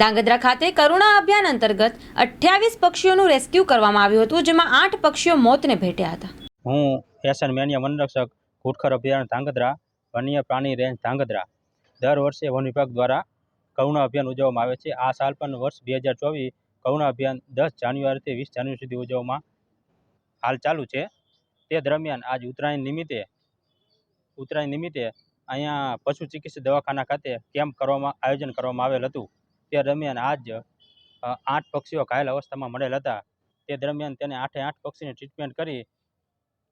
ધાંગધ્રા ખાતે કરુણા અભિયાન અંતર્ગત અઠ્યાવીસ પક્ષીઓનું રેસ્ક્યુ કરવામાં આવ્યું હતું, જેમાં આઠ પક્ષીઓ મોતને ભેટ્યા હતા. હું ફેશન મેનિયા વનરક્ષક ઘુડખર અભિયાન ધાંગધ્રા, વન્ય પ્રાણી રેન્જ ધાંગધ્રા. દર વર્ષે વન વિભાગ દ્વારા કરુણા અભિયાન ઉજવવામાં આવે છે. આ સાલ પણ વર્ષ બે હજાર ચોવીસ કરુણા અભિયાન દસ જાન્યુઆરીથી વીસ જાન્યુઆરી સુધી ઉજવવામાં હાલ ચાલુ છે. તે દરમિયાન આજ ઉત્તરાયણ નિમિત્તે ઉત્તરાયણ નિમિત્તે અહીંયા પશુ ચિકિત્સક દવાખાના ખાતે કેમ્પ કરવામાં, આયોજન કરવામાં આવેલ હતું. તે દરમિયાન આજ આઠ પક્ષીઓ ઘાયલ અવસ્થામાં મળેલ હતા. તે દરમિયાન તેને આઠે આઠ પક્ષીની ટ્રીટમેન્ટ કરી,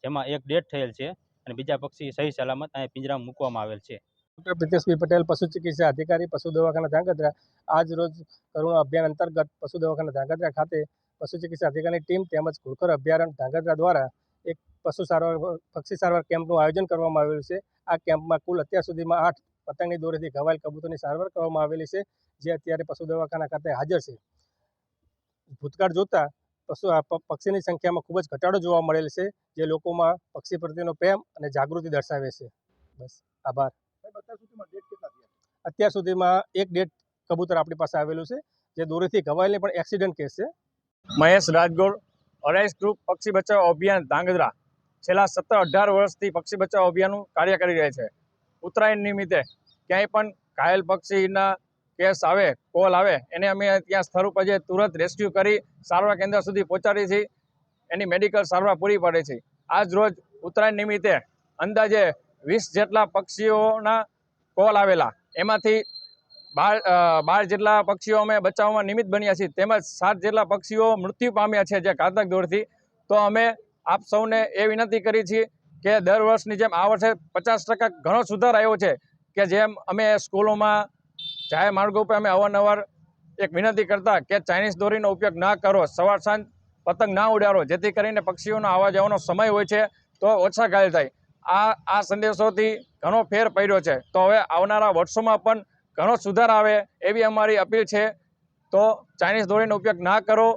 જેમાં એક ડેથ થયેલ છે અને બીજા પક્ષી સહી સલામત અહીંયા પિંજરામાં મૂકવામાં આવેલ છે. ડૉક્ટર પ્રિતેશભાઈ પટેલ પશુ ચિકિત્સા અધિકારી પશુ દવાખાના ધાંગધ્રા. આજ રોજ કરુણા અભિયાન અંતર્ગત પશુ દવાખાના ધાંગધ્રા ખાતે પશુ ચિકિત્સા અધિકારીની ટીમ તેમજ ઘુડખર અભયારણ્ય ધાંગધ્રા દ્વારા એક પશુ સારવાર, પક્ષી સારવાર કેમ્પનું આયોજન કરવામાં આવેલું છે. આ કેમ્પમાં કુલ અત્યાર સુધીમાં આઠ પતંગની દોરીથી ઘવાયેલ કબૂતરની સારવાર કરવામાં આવેલી છે જે અત્યારે પશુ દવાખાના ખાતે હાજર છે. ભૂતકાળ જોતાં પશુ આ પ- પક્ષીની સંખ્યામાં ખૂબ જ ઘટાડો જોવા મળેલ છે જે લોકોમાં પક્ષી પ્રત્યેનો પ્રેમ અને જાગૃતિ દર્શાવે છે. બસ આભાર. અત્યાર સુધીમાં એક ડેટ કબૂતર આપણી પાસે આવેલું છે જે દોરીથી ઘવાયેલી પણ એક્સિડન્ટ કેસ છે. મહેશ રાજગોર અરાઈસ ગ્રુપ પક્ષી બચાવ અભિયાન ધાંગધ્રા. છેલ્લા સત્તર અઢાર વર્ષથી પક્ષી બચાવ અભિયાનનું કાર્ય કરી રહ્યા છે. ઉત્તરાયણ નિમિત્તે ક્યાંય પણ ઘાયલ પક્ષીના કેસ આવે, કોલ આવે, એને અમે ત્યાં સ્થળ ઉપર જે તુરંત રેસ્ક્યુ કરી સારવાર કેન્દ્ર સુધી પહોંચાડી છીએ એની મેડિકલ સારવાર પૂરી પાડે છે. આજ રોજ ઉત્તરાયણ નિમિત્તે અંદાજે વીસ જેટલા પક્ષીઓના કોલ આવેલા. એમાંથી બાર બાર જેટલા પક્ષીઓ અમે બચાવવામાં નિમિત્ત બન્યા છીએ. તેમજ સાત જેટલા પક્ષીઓ મૃત્યુ પામ્યા છે જે ઘાતક દોડથી. તો અમે આપ સૌને એ વિનંતી કરી છીએ કે દર વર્ષની જેમ આ વર્ષે પચાસ ઘણો સુધાર આવ્યો છે કે જેમ અમે સ્કૂલોમાં જાહેર માર્ગો ઉપર અમે અવારનવાર એક વિનંતી કરતા કે ચાઇનીઝ દોરીનો ઉપયોગ ના કરો, સવાર સાંજ પતંગ ના ઉડાડો, જેથી કરીને પક્ષીઓનો આવવા જવાનો સમય હોય છે તો ઓછા ઘાયલ થાય. આ આ સંદેશોથી ઘણો ફેર પડ્યો છે. તો હવે આવનારા વર્ષોમાં પણ ઘણો સુધાર આવે એવી અમારી અપીલ છે. તો ચાઇનીઝ દોરીનો ઉપયોગ ના કરો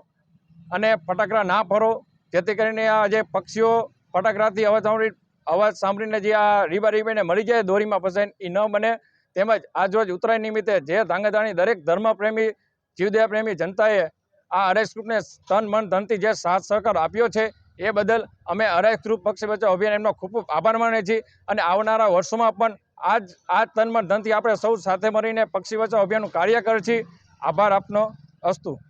અને ફટાકડા ના ફરો, જેથી કરીને આ જે પક્ષીઓ ફટાકડાથી અવાજ સાંભળી અવાજ સાંભળીને જે આ રીબા રીબીને મળી જાય દોરીમાં ફસાઈને એ ન બને. તેમજ આજરોજ ઉત્તરાયણ નિમિત્તે જે ધાંગાધાણી દરેક ધર્મપ્રેમી જીવદયા પ્રેમી જનતાએ આ અરેસ ગ્રુપને તન મન, ધનથી જે સાથ સહકાર આપ્યો છે, એ બદલ અમે અરેસ ગ્રુપ, પક્ષી બચાવ અભિયાન એમનો ખૂબ ખૂબ આભાર માનીએ છીએ. અને આવનારા વર્ષોમાં પણ આજ આ તન, મન, ધનથી આપણે સૌ સાથે મળીને પક્ષી બચાવ અભિયાનનું કાર્ય કરીએ છીએ. આભાર આપનો અસ્તુ.